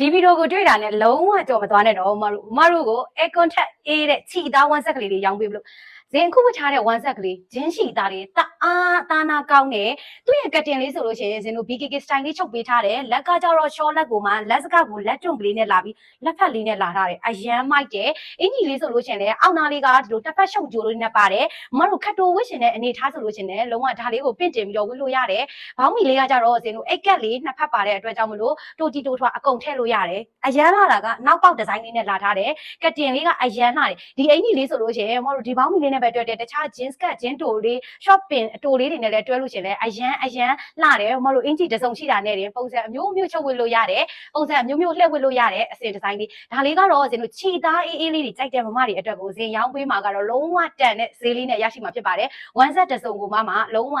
ဒီဗီဒီယိုကိုတွေ့တာနဲ့လုံးဝကြော်မသွားနဲ့တော့မမတို့မမတို့ကို air contact A တဲ့ခြိသား one set ကလေးတွေရောင်းပေးမလို့ ဇင်အခုမထားတဲ့ one set ကလေးဂျင်းရှိသားတွေတအားသားနာကောင်းတယ်သူ့ရဲ့ကတ်တင်လေးဆိုလို့ရှိရင်ဇင်တို့ BKK style လေးချုပ်ပေးထားတယ်လက်ကကြတော့ short လက်ကိုမှလက်စကကိုလက်တွန့်ကလေးနဲ့လာပြီးလက်ဖက်လေးနဲ့လာထားတယ်အရန်မိုက်တယ်အင်ကြီးလေးဆိုလို့ရှိရင်လည်းအောက်နာလေးကဒီလိုတစ်ဖက်ရှုပ်ကြိုးလေးနဲ့ပါတယ်မမတို့ခတ်တိုဝစ်ရှင်တဲ့အနေထားဆိုလို့ရှိရင်လည်းလုံးဝဒါလေးကိုပင့်တင်ပြီးတော့ဝစ်လို့ရတယ်ဘောင်းမီလေးကကြတော့ဇင်တို့အိတ်ကက်လေးနှစ်ဖက်ပါတဲ့အတွက်ကြောင့်မလို့တိုတီတိုထွားအကုန်ထည့်လို့ရတယ်အရန်လာတာကနောက်ပေါက်ဒီဇိုင်းလေးနဲ့လာထားတယ်ကတ်တင်လေးကအရန်လာတယ်ဒီအင်ကြီးလေးဆိုလို့ရှိရင်မမတို့ဒီဘောင်းမီလေးနဲ့ပဲတွဲတယ်တခြား jeans skirt jean တိုလေး short pin အတိုလေးတွေနဲ့လည်းတွဲလို့ရှိရင်လည်းအရန်အရန်လာတယ်မမတို့အင်ကြီးတစ်စုံရှိတာနဲ့တင်ပုံစံအမျိုးမျိုးချုပ်ဝစ်လို့ရတယ်ပုံစံအမျိုးမျိုးလှည့်ဝစ်လို့ရတယ်အစင်ဒီဇိုင်းလေးဒါလေးကတော့ဇင်တို့ခြေသားအေးအေးလေးတွေကြိုက်တဲ့မမတွေအတွက်ကိုဇင်ရောင်းပေးမှာကတော့လုံးဝတန်တဲ့ဈေးလေးနဲ့ရရှိမှာဖြစ်ပါတယ် one set တစ်စုံကိုမှမှလုံးဝ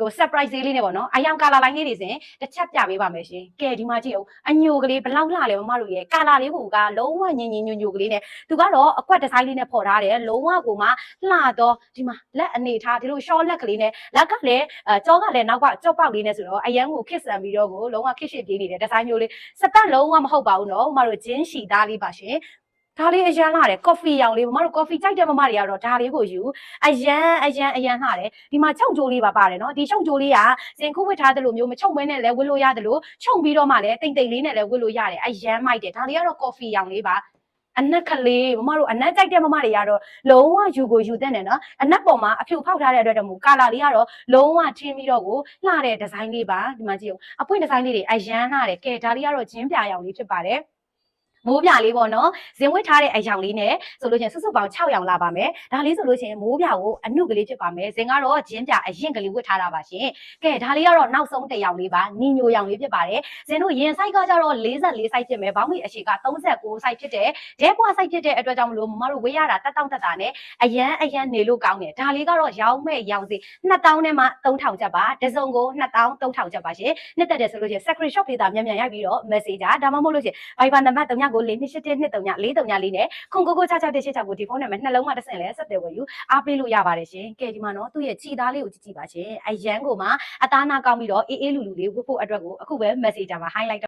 ကို surprise ဈေးလေးနဲ့ပေါ့နော်အယောင်ကာလာလိုင်းလေးတွေစဉ်တစ်ချက်ပြပေးပါမယ်ရှင်ကဲဒီမှာကြည့်အောင်အညိုကလေးဘလောက်လှလဲမမတို့ရဲ့ကာလာလေးကိုကလုံးဝညင်ညင်ညိုညိုကလေးနဲ့သူကတော့အကွက်ဒီဇိုင်းလေးနဲ့ဖော်ထားတယ်လုံးဝကိုမှလှတော့ဒီမှာလက်အနေထားဒီလို short လက်ကလေးနဲ့လက်ကလည်းအဲကြောကလည်းနောက်ကကြော့ပေါက်လေးနဲ့ဆိုတော့အရန်ကိုခစ်ဆန်ပြီးတော့ကိုလုံးဝခစ်ရှစ်ပြေးနေတဲ့ဒီဇိုင်းမျိုးလေးစပတ်လုံးဝမဟုတ်ပါဘူးနော်မမတို့ဂျင်းရှီသားလေးပါရှင် ဒါလေးအရန်လာတယ်ကော်ဖီရောင်လေးမမတို့ကော်ဖီကြိုက်တဲ့မမတွေကတော့ဒါလေးကိုယူအရန်အရန်အရန်လှတယ်ဒီမှာချုပ်ကြိုးလေးပါပါတယ်နော်ဒီချုပ်ကြိုးလေးကစင်ခုဝစ်ထားသလိုမျိုးမချုပ်မဲနဲ့လည်းဝစ်လို့ရတယ်လို့ချုပ်ပြီးတော့မှလည်းတိမ်တိမ်လေးနဲ့လည်းဝစ်လို့ရတယ်အရန်မိုက်တယ်ဒါလေးကတော့ကော်ဖီရောင်လေးပါအနက်ကလေးမမတို့အနက်ကြိုက်တဲ့မမတွေကတော့လုံးဝယူကိုယူတဲ့နဲ့နော်အနက်ပေါ်မှာအဖြူဖောက်ထားတဲ့အတွက်တမို့ကာလာလေးကတော့လုံးဝထင်းပြီးတော့ကိုလှတဲ့ဒီဇိုင်းလေးပါဒီမှာကြည့်အောင်အပွင့်ဒီဇိုင်းလေးတွေအရန်လှတယ်ကဲဒါလေးကတော့ဂျင်းပြရောင်လေးဖြစ်ပါတယ် မိုးပြလေးပေါ့နော်ဇင်ဝစ်ထားတဲ့အယောင်လေးနဲ့ဆိုလို့ချင်းစွတ်စွတ်ပေါင်း6ရောင်လာပါမယ်ဒါလေးဆိုလို့ချင်းမိုးပြကိုအနုကလေးဖြစ်ပါမယ်ဇင်ကတော့ဂျင်းပြအရင်ကလေးဝစ်ထားတာပါရှင်ကဲဒါလေးကတော့နောက်ဆုံးတစ်ယောင်လေးပါနီညိုရောင်လေးဖြစ်ပါတယ်ဇင်တို့ရင် size ကကြတော့44 size ဖြစ်မယ်ဘောင်းမီအရှိက39 size ဖြစ်တယ်ဒဲပွား size ဖြစ်တဲ့အတွက်ကြောင့်မလို့မမတို့ဝေးရတာတက်တောင့်တက်တာနဲ့အရန်အရန်နေလို့ကောင်းတယ်ဒါလေးကတော့ရောင်းမဲ့ရောင်စီ2000နဲ့မှ3000ကျပ်ပါတစ်စုံကို2000 3000ကျပ်ပါရှင်နှစ်သက်တယ်ဆိုလို့ချင်း screenshot ပေးတာမြန်မြန်ရိုက်ပြီးတော့ messenger ဒါမှမဟုတ်လို့ချင်း Viber နံပါတ်39ကို4 281 239 439နဲ့ခုံကိုကို66တက်86ကိုဒီဖုန်းနံပါတ်နှလုံးမှာတစ်ဆင့်လဲဆက်သွယ်ဝယ်ယူအားပေးလို့ရပါတယ်ရှင်ကဲဒီမှာနော်သူ့ရဲ့ခြိသားလေးကိုကြည့်ကြည့်ပါရှင်အရန်ကိုမှအသားနာကောင်းပြီးတော့အေးအေးလူလူလေးဝတ်ဖို့အတွက်ကိုအခုပဲ messenger မှာ highlight